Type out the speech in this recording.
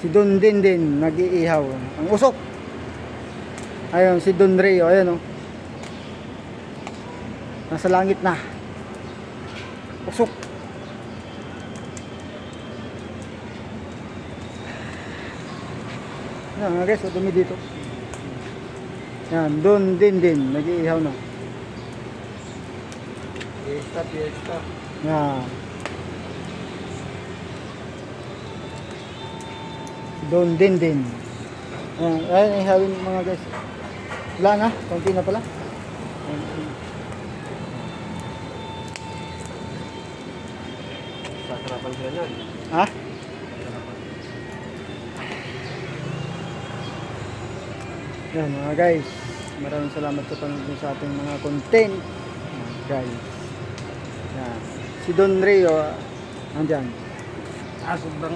Si Don din din, nag-iihaw. Ang usok. Ayun, si Don Rio, ayun oh. Nasa langit na. Usok. Yan mga guys, oh, dumi dito. Yan, Don din din, nag-iihaw na. Fiesta, fiesta. Yan. Don din din. Ayan, ayan, ihawin mga guys. Wala na, konti na pala. Sasarapan sila niyan. Ha? Yan mga guys. Maraming salamat sa panonood sa ating mga content. Guys. Yan. Si Don Rio, andyan. Ah, sobrang